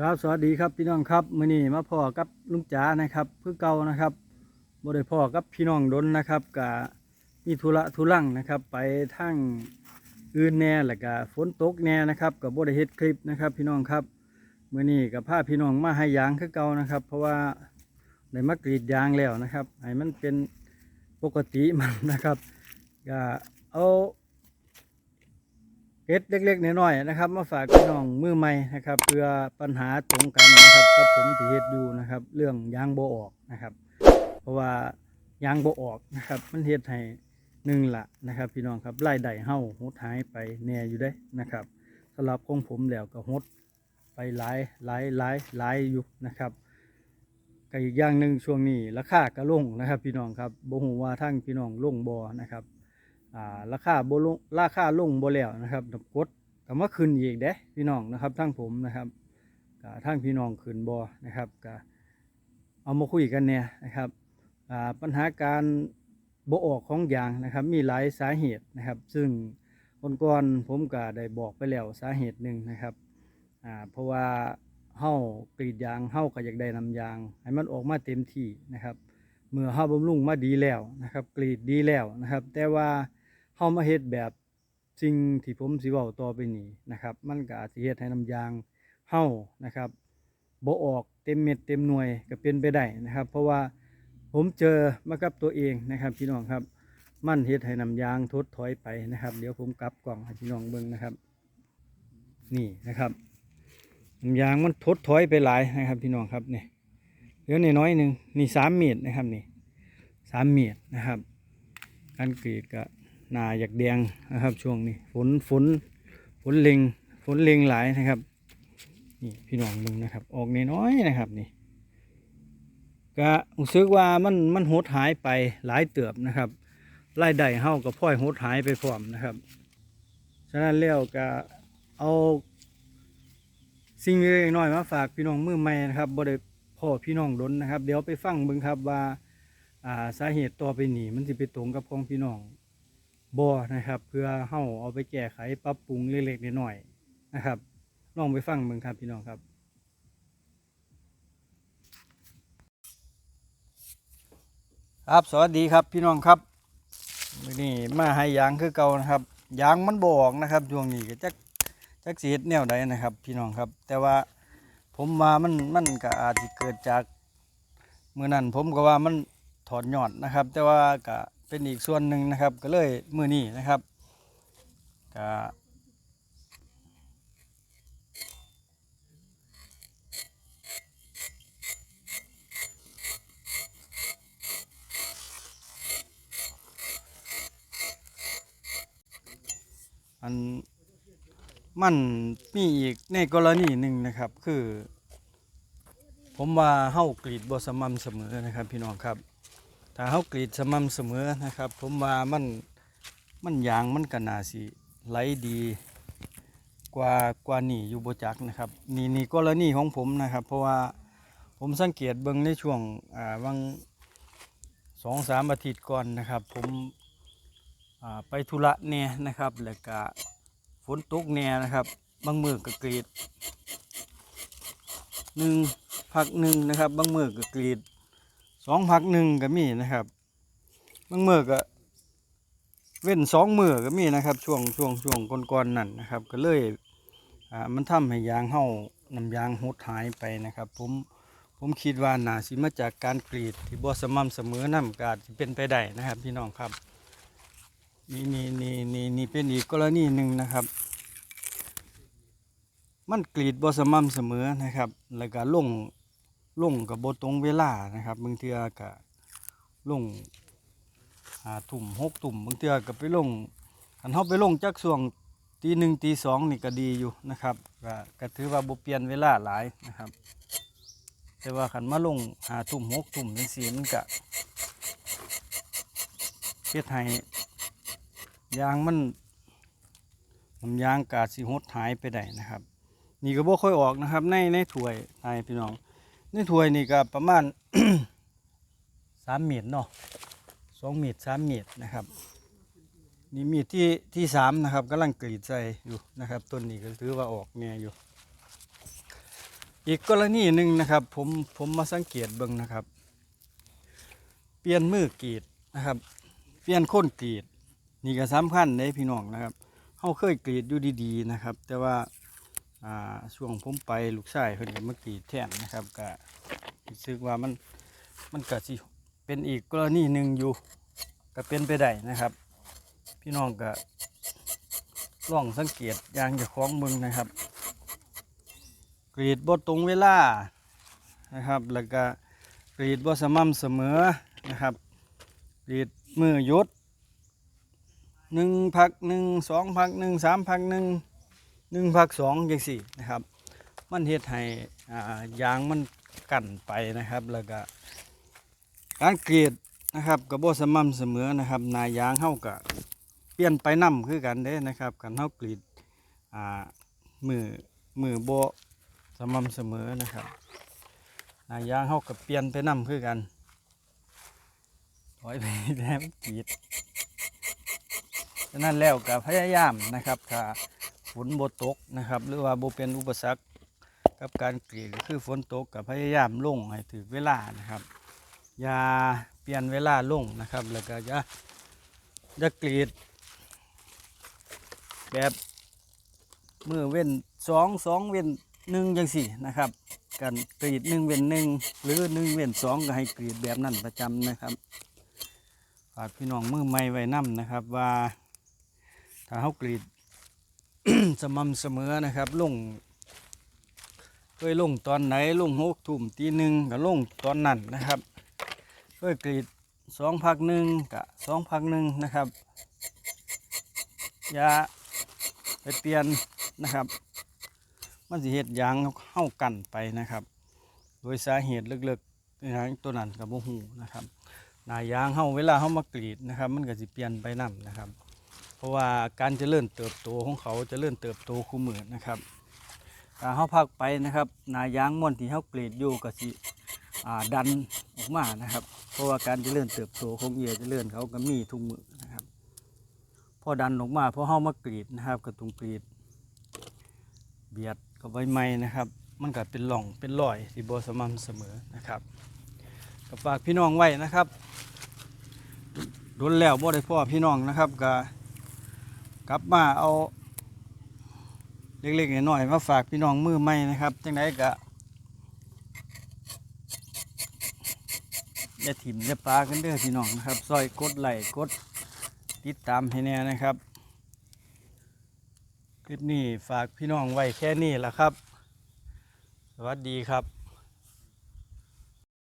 ครับสวัสดีครับพี่น้องครับมื้อนี้มาพ่อกับลุงจ๋านะครับเพื่อเก่านะครับบ่ได้พ่อกับพี่น้องดนนะครับก็มีธุระธุรังนะครับ ไปทางอื่นแน่แล้วก็ฝนตกแน่นะครับก็บ่ได้เฮ็ดคลิปนะครับ พี่น้องครับมื้อนี้ก็พาพี่น้องมาให้ยางคือเก่านะครับ เพราะว่าได้มากรีดยางแล้วนะครับให้มันเป็นปกติมันนะครับก็เอา เฮ็ดเล็กๆน้อยๆนะครับ มาฝากพี่น้องมือใหม่นะครับ เพื่อปัญหาตรงกันนะครับกับผมที่เฮ็ดอยู่นะครับ เรื่องยางโบออกนะครับ เพราะว่ายางโบออกนะครับ มันเฮ็ดให้หนึ่งละนะครับ พี่น้องครับรายได้เฮาหดหายไปแน่อยู่ได้นะครับสำหรับของผมแล้วก็หดไปหลายหลายหลายหลายอยู่นะครับก็อีกอย่างหนึ่งช่วงนี้ราคาก็ลงนะครับ พี่น้องครับบ่ฮู้ว่าทั้งพี่น้องลงบ่นะครับ อ่าราคาบ่ลงราคาลงบแล้วนะครับดอกกดก็มาขึ้นอีกเด้พี่น้องนะครับทั้งผมนะครับก็ทั้งพี่น้องขึ้นบ่นะครับก็เอามาคุยกันเนี่ยนะครับอ่าปัญหาการบ่ออกของยางนะครับ มีหลายสาเหตุนะครับ ซึ่งคนก่อนผมก็ได้บอกไปแล้วสาเหตุหนึ่งนะครับอ่าเพราะว่าเฮากรีดยางเฮาก็อยากได้นำยาง ให้มันออกมาเต็มที่นะครับเมื่อเฮาบำรุงมาดีแล้วนะครับ กรีดดีแล้วนะครับ แต่ว่า เฮามาเฮ็ดแบบสิ่งที่ผมสิเว้าต่อไปนี้นะครับ มันก็อาจสิเฮ็ดให้น้ำยางเฮานะครับบ่ออกเต็มเม็ดเต็มหน่วยก็เป็นไปได้นะครับ เพราะว่าผมเจอมากับตัวเองนะครับพี่น้องครับ มันเฮ็ดให้น้ำยางทดถอยไปนะครับ เดี๋ยวผมกลับกล่องให้พี่น้องเบิ่งนะครับ นี่นะครับน้ำยางมันทดถอยไปหลายนะครับ พี่น้องครับนี่เหลือน้อยๆหนึ่งนี่สามเมตรนะครับนี่สามเมตรนะครับการกรีดก็ หนาอยากแดงนะครับ ช่วงนี้ฝนฝนฝนเล็งฝนเล็งหลายนะครับนี่พี่น้องมึงนะครับ ออกน้อยๆนะครับนี่ก็รู้สึกว่ามันมันหดหายไปหลายเติบนะครับรายได้เฮาก็พลอยหดหายไปพร้อมนะครับฉะนั้นแล้วก็เอา สิ่งเล็กน้อยมาฝากพี่น้องมือใหม่นะครับบ่ได้พ่อพี่น้องดนนะครับ เดี๋ยวไปฟังเบิ่งครับว่าอ่าสาเหตุต่อไปหนีมันสิไปตรงกับของพี่น้อง บ่นะครับ เพื่อเฮาเอาไปแก้ไขปรับปรุงเล็กๆน้อยๆนะครับลองไปฟังเบิ่งครับพี่น้องครับครับสวัสดีครับพี่น้องครับนี้มาให้ยางคือเก่านะครับยางมันบออกนะครับช่วงนี้ก็จักจักสีเฮ็ดแนวใดนะครับ พี่น้องครับ แต่ว่าผมว่ามันมันก็อาจจะเกิดจากเมื้อนั้นผมก็ว่ามันถอดยอดนะครับ แต่ว่าก็ เป็นอีกส่วนหนึ่งนะครับ ก็เลยมือนี้นะครับก็อันมันมีอีกในกรณีหนึ่งนะครับคือ ผมว่าเฮากรีดบสม่ำเสมอนะครับพี่น้องครับ ถ้าเฮากรีดสม่ำเสมอนะครับ ผมว่ามันมันยางมันก็น่าสิไหลดีกว่ากว่านี่อยู่บจักนะครับนี่นี่กรณีของผมนะครับ เพราะว่าผมสังเกตเบิ่งในช่วงอ่าวังสองสามอาทิตย์ก่อนนะครับ ผมอ่าไปธุระแหน่ยนะครับ แล้วก็ฝนตกแหน่ยนะครับบางมือก็กรีดหนึ่งพักหนึ่งนะครับบางมือก็กรีด สองพักหนึ่งก็มีนะครับบางมือก็เว้นสองมือก็มีนะครับ ช่วงช่วงช่วงก่อนๆนั่นนะครับ ก็เลยอ่ามันทำให้ยางเห่าน้ำยางหดหายไปนะครับ ผมผมคิดว่าน่าสิมาจากการกรีดที่บ่สม่ำเสมอน้ำกาดเป็นไปได้นะครับ พี่น้องครับนี่นี่นี่นี่นี่เป็นอีกกรณีหนึ่งนะครับ มันกรีดบ่สม่ำเสมอนะครับ แล้วก็ลง ลงกับบตรงเวลานะครับบางเทือก็ลงหาตุ่มหกตุ่มบางเทือก็ไปลงคันเขาไปลงจากช่วงตีหนึ่งตีสองนี่ก็ดีอยู่นะครับก็ก็ถือว่าบ่เปลี่ยนเวลาหลายนะครับ แต่ว่าขันมาลงหาตุ่มหกตุ่มนี่สีมันก็เฮ็ดให้ยางมันน้ำยางกาดสิหดหายไปได้นะครับ นี่ก็บ่ค่อยออกนะครับ ในในถ้วยไทยพี่น้อง ในถ้วยนี่ก็ประมาณ สามเมตรเนาะสองเมตรสามเมตรนะครับ นี่มีดที่ที่สามนะครับกำลังกรีดใส่อยู่นะครับต้นนี้ก็ถือว่าออกแน่อยู่ อีกกรณีหนึ่งนะครับ ผมผมมาสังเกตเบิ่งนะครับ เปลี่ยนมือกรีดนะครับ เปลี่ยนค้นกรีด นี่ก็สำคัญในพี่น้องนะครับเขาเคยกรีดอยู่ดีๆนะครับ แต่ว่า อ่าช่วงผมไปลูกชายเพิ่นก็มากรีดแท่นนะครับก็รู้สึกว่ามันมันก็สิเป็นอีกกรณีหนึ่งอยู่ก็เป็นไปได้นะครับ พี่น้องก็ลองสังเกตยางจะคล้าของมึงนะครับ กรีดบดตรงเวลานะครับ แล้วก็กรีดบดสม่ำเสมอนะครับ กรีดมือหยุดหนึ่งพักหนึ่งสองพักหนึ่งสามพักหนึ่ง หนึ่งพักสองย่างสี่นะครับ มันเฮ็ดให้ยางมันกั่นไปนะครับ แล้วก็การเกรดนะครับกับบสม่ำเสมอนะครับนายางเฮาก็เปลี่ยนไปนํคือกันเด้นะครับกันเฮากรีดมือมือโบสม่ำเสมอนะครับนายางเฮาก็เปลี่ยนไปนํคือกันถอยไปแล้กรีดฉะนั้นแล้วก็พยายามนะครับถ้า ฝนบ่ตกนะครับ หรือว่าบ่เป็นอุปสรรคกับการกรีดคือฝนตกก็พยายามลงให้ถึงเวลานะครับ อย่าเปลี่ยนเวลาลงนะครับ แล้วก็อย่าอย่ากรีด แบบมือเว้นสองสองเว้นหนึ่งจังสี่นะครับการกรีดหนึ่งเว้นหนึ่งหรือหนึ่งเว้นสองก็ให้กรีดแบบนั้นประจำนะครับฝากพี่น้องมือใหม่ไว้นํนะครับว่าถ้าเขากรีด สม่ำเสมอนะครับลงเคยลงตอนไหนลงหกทุ่มตีหนึ่งก็ลงตอนนั้นนะครับเคยกรีดสองพักหนึ่งกะสองพักหนึ่งนะครับอย่าไปเปลี่ยนนะครับมันสิเหตุยางเข้ากันไปนะครับ โดยสาเหตุลึกๆนะตัวนั้นกับโมหูนะครับนายางเข้าเวลาเข้ามากรีดนะครับ มันก็สิเปลี่ยนไปนํนะครับ เพราะว่าการเจริญเติบโตของเขาเจะเริ่มเติบโตคู่มือนะครับถ้าเขาพักไปนะครับนายางม่วนที่เขากรีดอยู่ก็สิดันออกมานะครับ เพราะว่าการเจริญเติบโตของเอียเจริญเขาก็มีทุกมือนะครับพอดันออกมาพอเข้ามากรีดนะครับกระตุงกรีด เบียดกับใบไม้นะครับ มันก็เป็นหล่องเป็นรอยที่บสม่ำเสมอนะครับก็ฝากพี่น้องไว้นะครับโดนแล้วบ่ได้พ่อพี่น้องนะครับก็ กลับมาเอาเล็กๆหน้อยๆมาฝากพี่น้องมือใหม่นะครับจังไดก็อย่าถิ่มอย่าปลากันเด้อพี่น้องนะครับซอยกดไหลกดติดตามให้แน่นะครับ คลิปนี้ฝากพี่น้องไว้แค่นี้แหละครับ สวัสดีครับ